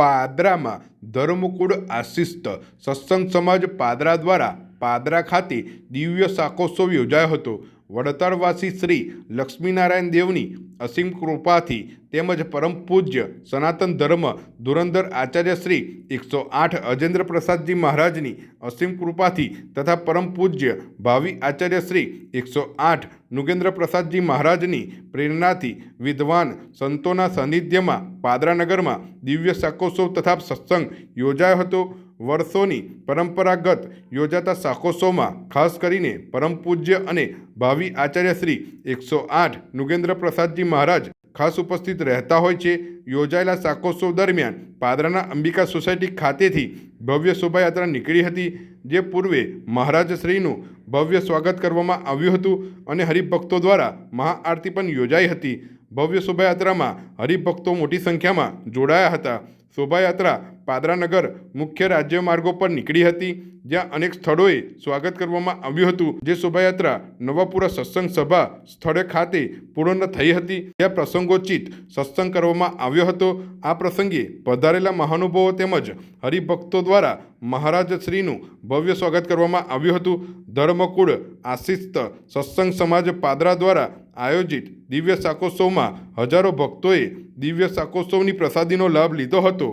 પાદરામાં ધર્મકુળ આશિષ્ટ સત્સંગ સમાજ પાદરા દ્વારા પાદરા ખાતે દિવ્ય શાકોત્સવ યોજાયો હતો. વડતાળવાસી શ્રી લક્ષ્મીનારાયણ દેવની અસીમ કૃપાથી તેમજ પરમ પૂજ્ય સનાતન ધર્મ ધુરંધર આચાર્ય શ્રી એકસો આઠ અજેન્દ્ર પ્રસાદજી મહારાજની અસીમ કૃપાથી તથા પરમ પૂજ્ય ભાવિ આચાર્ય શ્રી એકસો આઠ નુગેન્દ્ર પ્રસાદજી મહારાજની પ્રેરણાથી વિદ્વાન સંતોના સાનિધ્યમાં પાદરા નગરમાં દિવ્ય શાકોત્સવ તથા સત્સંગ યોજાયો હતો. વર્ષોની પરંપરાગત યોજાતા શાકોત્સવમાં ખાસ કરીને પરમ પૂજ્ય અને ભાવિ આચાર્ય શ્રી એકસો આઠ નુગેન્દ્ર પ્રસાદજી મહારાજ, ખાસ ઉપસ્થિત રહેતા હોય છે યોજાયેલા શાકોત્સવ દરમિયાન પાદરાના અંબિકા સોસાયટી ખાતેથી ભવ્ય શોભાયાત્રા નીકળી હતી, જે પૂર્વે મહારાજશ્રીનું ભવ્ય સ્વાગત કરવામાં આવ્યું હતું અને હરિભક્તો દ્વારા મહાઆરતી પણ યોજાઈ હતી. ભવ્ય શોભાયાત્રામાં હરિભક્તો મોટી સંખ્યામાં જોડાયા હતા. શોભાયાત્રા પાદરાનગર મુખ્ય રાજ્ય માર્ગો પર નીકળી હતી, જ્યાં અનેક સ્થળોએ સ્વાગત કરવામાં આવ્યું હતું. જે શોભાયાત્રા નવાપુરા સત્સંગ સભા સ્થળે ખાતે પૂર્ણ થઈ હતી. ત્યાં પ્રસંગોચિત સત્સંગ કરવામાં આવ્યો હતો. આ પ્રસંગે પધારેલા મહાનુભાવો તેમજ હરિભક્તો દ્વારા મહારાજ શ્રીનું ભવ્ય સ્વાગત કરવામાં આવ્યું હતું. ધર્મકુળ આશિસ્ત સત્સંગ સમાજ પાદરા દ્વારા આયોજિત દિવ્ય શાકોત્સવમાં હજારો ભક્તોએ દિવ્ય શાકોત્સવની પ્રસાદીનો લાભ લીધો હતો.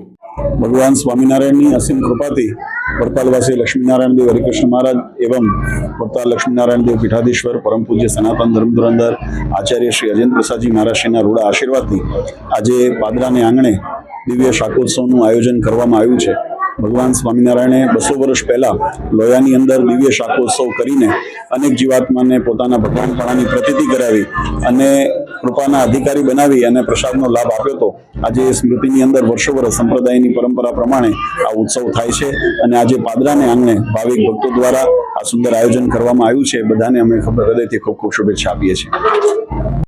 ભગવાન સ્વામિનારાયણની અસીમ કૃપાથી વડતાલવાસી લક્ષ્મીનારાયણદેવ હરિકૃષ્ણ મહારાજ એવમ વડતાલ લક્ષ્મીનારાયણદેવ પીઠાધીશ્વર, પરમ પૂજ્ય સનાતન ધર્મ ધુરંધર આચાર્ય શ્રી અજેન્દ્ર પ્રસાદજી મહારાજશ્રીના રૂડા આશીર્વાદથી આજે પાદરાને આંગણે દિવ્ય શાકોત્સવનું આયોજન કરવામાં આવ્યું છે. ભગવાન સ્વામિનારાયણે બસો વર્ષ પહેલા લોયાની અંદર દિવ્ય શાકોત્સવ કરીને અનેક જીવાત્માને પોતાના ભગવાનપણાની પ્રતિતિ કરાવી અને કૃપાના અધિકારી બનાવી અને પ્રસાદનો લાભ આપ્યો હતો. આજે સ્મૃતિની અંદર વર્ષો વર્ષ સંપ્રદાયની પરંપરા પ્રમાણે આ ઉત્સવ થાય છે અને આજે પાદરાને આંગણે ભાવિક ભક્તો દ્વારા આ સુંદર આયોજન કરવામાં આવ્યું છે. બધાને અમે હૃદયથી ખૂબ ખૂબ શુભેચ્છા આપીએ છીએ.